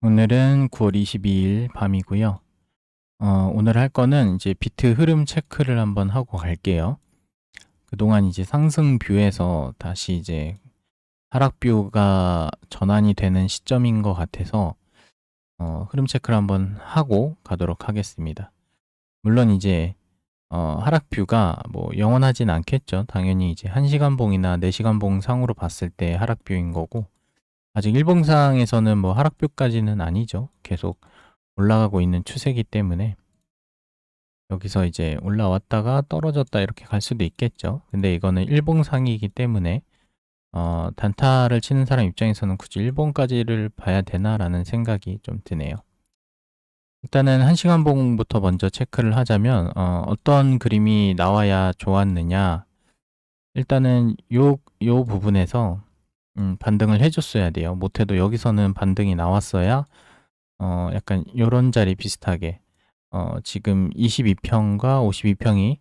오늘은 9월 22일 밤이고요. 어, 오늘 할 거는 이제 비트 흐름 체크를 한번 하고 갈게요. 그동안 이제 상승 뷰에서 다시 이제 하락 뷰가 전환이 되는 시점인 것 같아서 어, 흐름 체크를 한번 하고 가도록 하겠습니다. 물론 이제 어, 하락 뷰가 뭐 영원하진 않겠죠. 당연히 이제 1시간 봉이나 4시간 봉 상으로 봤을 때 하락 뷰인 거고 아직 일봉상에서는 뭐 하락뷰까지는 아니죠. 계속 올라가고 있는 추세이기 때문에 여기서 이제 올라왔다가 떨어졌다 이렇게 갈 수도 있겠죠. 근데 이거는 일봉상이기 때문에 어, 단타를 치는 사람 입장에서는 굳이 일봉까지를 봐야 되나라는 생각이 좀 드네요. 일단은 한시간 봉부터 먼저 체크를 하자면 어, 어떤 그림이 나와야 좋았느냐 일단은 요, 요 부분에서 음, 반등을 해줬어야 돼요. 못해도 여기서는 반등이 나왔어야 어, 약간 요런 자리 비슷하게 어, 지금 22평과 52평이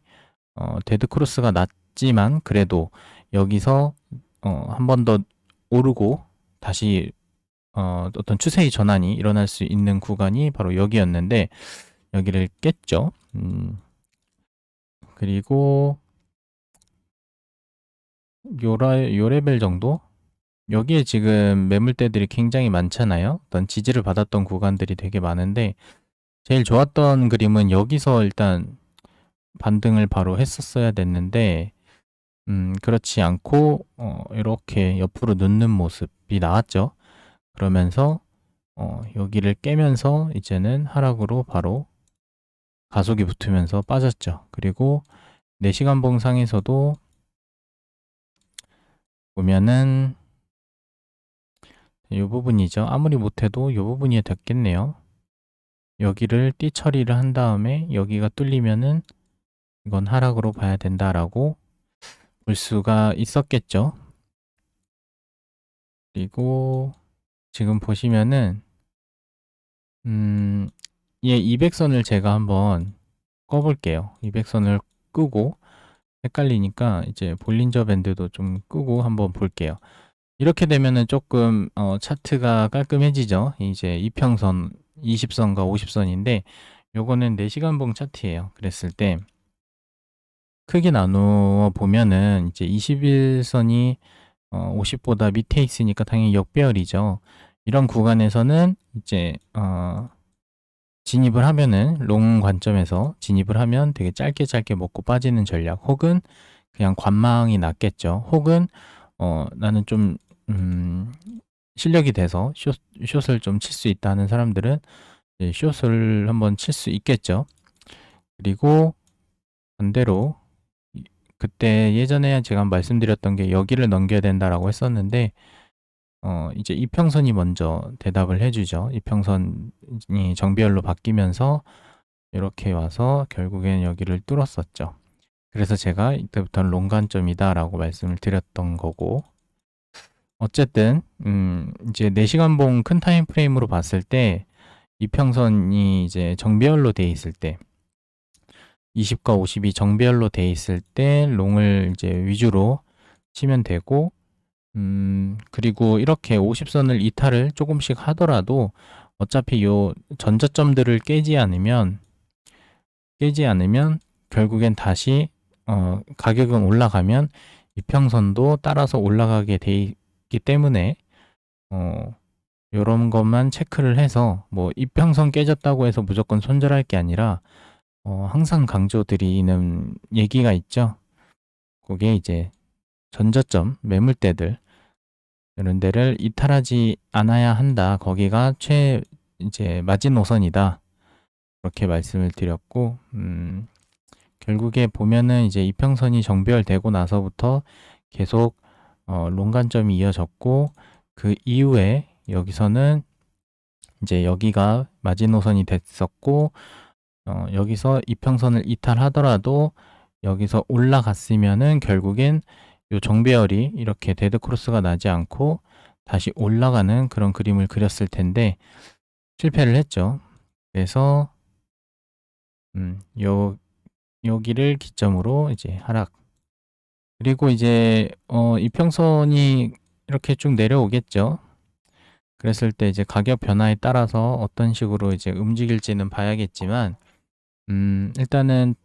어, 데드 크로스가 낮지만 그래도 여기서 어, 한 번 더 오르고 다시 어, 어떤 추세의 전환이 일어날 수 있는 구간이 바로 여기였는데 여기를 깼죠. 음, 그리고 요라, 요 레벨 정도 여기에 지금 매물대들이 굉장히 많잖아요. 어떤 지지를 받았던 구간들이 되게 많은데 제일 좋았던 그림은 여기서 일단 반등을 바로 했었어야 됐는데 음, 그렇지 않고 어, 이렇게 옆으로 눕는 모습이 나왔죠. 그러면서 어, 여기를 깨면서 이제는 하락으로 바로 가속이 붙으면서 빠졌죠. 그리고 4시간 봉상에서도 보면은 이 부분이죠. 아무리 못해도 이 부분이 됐겠네요. 여기를 띠 처리를 한 다음에 여기가 뚫리면은 이건 하락으로 봐야 된다라고 볼 수가 있었겠죠. 그리고 지금 보시면은 음, 얘 200선을 제가 한번 꺼볼게요. 200선을 끄고 헷갈리니까 이제 볼린저 밴드도 좀 끄고 한번 볼게요. 이렇게 되면은 조금 어, 차트가 깔끔해지죠. 이제 이평선 20선과 50선인데 요거는 4시간 봉 차트예요. 그랬을 때 크게 나누어 보면은 이제 21선이 어, 50보다 밑에 있으니까 당연히 역배열이죠. 이런 구간에서는 이제 어, 진입을 하면은 롱 관점에서 진입을 하면 되게 짧게 짧게 먹고 빠지는 전략 혹은 그냥 관망이 낫겠죠. 혹은 어, 나는 좀 음, 실력이 돼서 숏, 숏을 좀 칠 수 있다 는 사람들은 숏을 한번 칠 수 있겠죠. 그리고 반대로 그때 예전에 제가 말씀드렸던 게 여기를 넘겨야 된다라고 했었는데 어, 이제 이평선이 먼저 대답을 해주죠. 이평선이 정비열로 바뀌면서 이렇게 와서 결국엔 여기를 뚫었었죠. 그래서 제가 이때부터는 롱관점이다라고 말씀을 드렸던 거고 어쨌든 음 이제 4시간 봉 큰 타임 프레임으로 봤을 때 이평선이 이제 정배열로 돼 있을 때 20과 50이 정배열로 돼 있을 때 롱을 이제 위주로 치면 되고 음 그리고 이렇게 50선을 이탈을 조금씩 하더라도 어차피 요 전저점들을 깨지 않으면 깨지 않으면 결국엔 다시 어 가격은 올라가면 이평선도 따라서 올라가게 돼 있기 때문에 어 요런 것만 체크를 해서 뭐 이평선 깨졌다고 해서 무조건 손절할 게 아니라 어 항상 강조드리는 얘기가 있죠. 그게 이제 전저점 매물대들 이런 데를 이탈하지 않아야 한다. 거기가 최 이제 마지노선이다. 그렇게 말씀을 드렸고 음 결국에 보면은 이제 이평선이 정배열되고 나서부터 계속 어, 롱관점이 이어졌고 그 이후에 여기서는 이제 여기가 마지노선이 됐었고 어, 여기서 이평선을 이탈하더라도 여기서 올라갔으면은 결국엔 요 정배열이 이렇게 데드 크로스가 나지 않고 다시 올라가는 그런 그림을 그렸을 텐데 실패를 했죠. 그래서 음, 요 여기를 기점으로 이제 하락 그리고 이제 어 이평선이 이렇게 쭉 내려오겠죠. 그랬을 때 이제 가격 변화에 따라서 어떤 식으로 이제 움직일지는 봐야겠지만 음, 일단은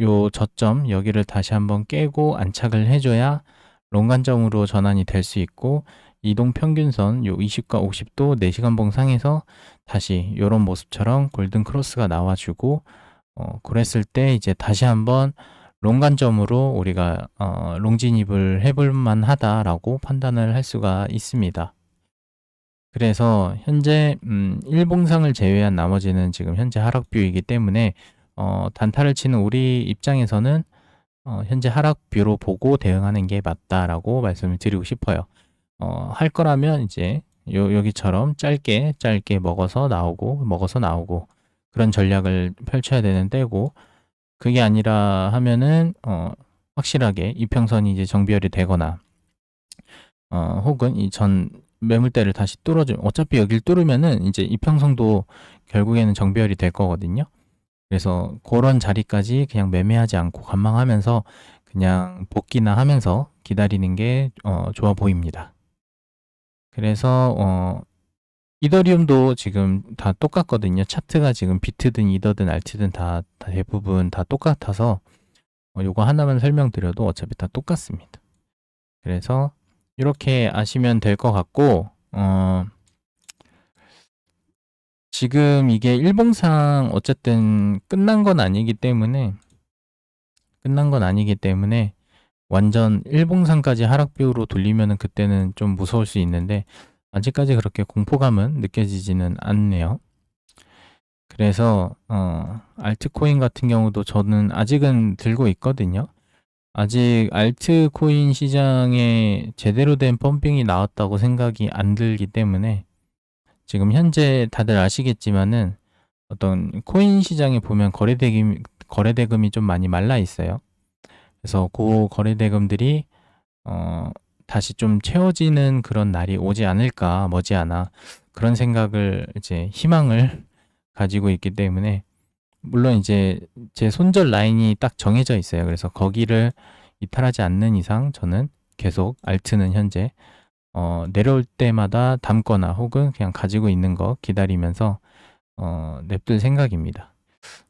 요 저점 여기를 다시 한번 깨고 안착을 해줘야 롱관점으로 전환이 될 수 있고 이동 평균선 요 20과 50도 4시간 봉상에서 다시 요런 모습처럼 골든 크로스가 나와주고 어, 그랬을 때 이제 다시 한번 롱관점으로 우리가 어, 롱진입을 해볼 만하다라고 판단을 할 수가 있습니다. 그래서 현재 음, 일봉상을 제외한 나머지는 지금 현재 하락뷰이기 때문에 어, 단타를 치는 우리 입장에서는 어, 현재 하락뷰로 보고 대응하는 게 맞다라고 말씀을 드리고 싶어요. 어, 할 거라면 이제 요, 여기처럼 짧게 짧게 먹어서 나오고 먹어서 나오고 그런 전략을 펼쳐야 되는 때고 그게 아니라 하면은 어, 확실하게 이평선이 이제 정비열이 되거나 어, 혹은 이 전 매물대를 다시 뚫어주 어차피 여길 뚫으면은 이제 이평선도 결국에는 정비열이 될 거거든요. 그래서 그런 자리까지 그냥 매매하지 않고 관망하면서 그냥 복귀나 하면서 기다리는 게 어, 좋아 보입니다. 그래서 어, 이더리움도 지금 다 똑같거든요. 차트가 지금 비트든 이더든 알트든 다, 다 대부분 다 똑같아서 어, 요거 하나만 설명드려도 어차피 다 똑같습니다. 그래서 이렇게 아시면 될 것 같고 어, 지금 이게 일봉상 어쨌든 끝난 건 아니기 때문에 끝난 건 아니기 때문에 완전 일봉상까지 하락뷰로 돌리면은 그때는 좀 무서울 수 있는데 아직까지 그렇게 공포감은 느껴지지는 않네요. 그래서 어, 알트코인 같은 경우도 저는 아직은 들고 있거든요. 아직 알트코인 시장에 제대로 된 펌핑이 나왔다고 생각이 안 들기 때문에 지금 현재 다들 아시겠지만은 어떤 코인 시장에 보면 거래대금이, 거래대금이 좀 많이 말라 있어요. 그래서 그 거래대금들이 어, 다시 좀 채워지는 그런 날이 오지 않을까 머지않아 그런 생각을 이제 희망을 가지고 있기 때문에 물론 이제 제 손절 라인이 딱 정해져 있어요. 그래서 거기를 이탈하지 않는 이상 저는 계속 알트는 현재 어, 내려올 때마다 담거나 혹은 그냥 가지고 있는 거 기다리면서 어, 냅둘 생각입니다.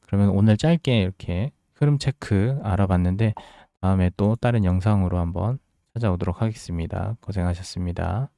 그러면 오늘 짧게 이렇게 흐름 체크 알아봤는데 다음에 또 다른 영상으로 한번 찾아오도록 하겠습니다. 고생하셨습니다.